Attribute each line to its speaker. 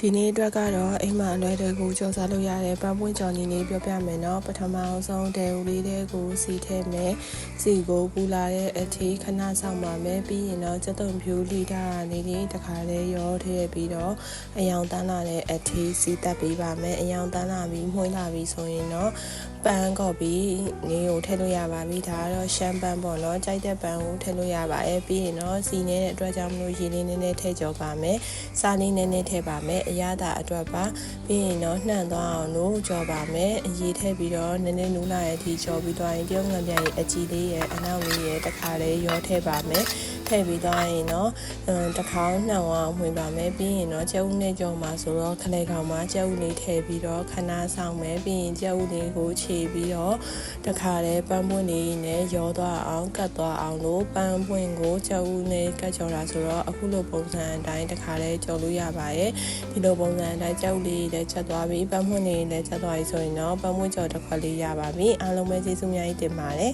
Speaker 1: ဒီနေ့အတွက်ကတော့အိမ်မှာအလွယ်တကူကြော်စားလို့ရတဲ့ပန်းပွင့်ကြော်နီလေးပြောပြမယ်နော်ပထမအောင်ဆုံးတဲဦးလေးတဲ့ကိုစီထဲမယ်စီကိုပူလာတဲ့အထီးခဏဆောင်ပါမယ်ပြီးရင်တော့စက်တုံဖြူလီတာလေးလေးတစ်ခါလေးရောထည့်ပြီးတော့အယောင်တန်းလာတဲ့အထီးစီတက်ပေးပါမယ်အယောင်တန်းလာပြီးမှုန်းလာပြီးဆိုရင်တော့ပန်းကော့ပြီးနေကိုထည့်လို့ရပါပြီဒါကတော့ရှမ်းပန်းပေါ့နော်ကြိုက်တဲ့ပန်းကိုထည့်လို့ရပါတယ်ပြီးရင်တော့စီနေတဲ့အတွက်ကြောင့်မလို့ရေလေးနည်းနည်းထည့်ကြောပါမယ်စားလေးနည်းနည်းထည့်ပါမယ်အရသာအတွက်ပါပြီးရင်တော့နှံ့သွားအောင်လို့ကြောပါမယ်အရေးထည့်ပြီးတော့နည်းနည်းနူးလာရဲ့အထိကြောပြီးသွားရင်ပြုံးငံပြရဲ့အကြည်လေးရဲ့အနောက်လေးရဲ့တစ်ခါလေးရောထည့်ပါမယ် ထည့်ပြီးသွားရင်တော့အမ်တစ်ခါနှံ့အောင်ဝင်ပါမယ်ပြီးရင်တော့ကျုပ်နဲ့ကြောမှာဆိုတော့ခလေကောင်မှာကျုပ်လေးထည့်ပြီးတော့ခဏဆောင်မယ်ပြီးရင်ကျုပ်လေးကိုခြေပြီးတော့တစ်ခါလေးပန်းပွင့်လေးနဲ့ရောသွားအောင်ကတ်သွားအောင်လို့ပန်းပွင့်ကိုကျုပ်နဲ့ကတ်ကြောတာဆိုတော့အခုလိုပုံစံအတိုင်းတစ်ခါလေးကြောလို့ရပါရဲ့ဒီလိုပုံစံအတိုင်းကျုပ်လေးလည်းချက်သွားပြီးပန်းပွင့်လေးလည်းချက်သွားပြီဆိုရင်တော့ပန်းပွင့်ကြောတစ်ခွက်လေးရပါပြီအားလုံးပဲကျေးဇူးများကြီးတင်ပါတယ်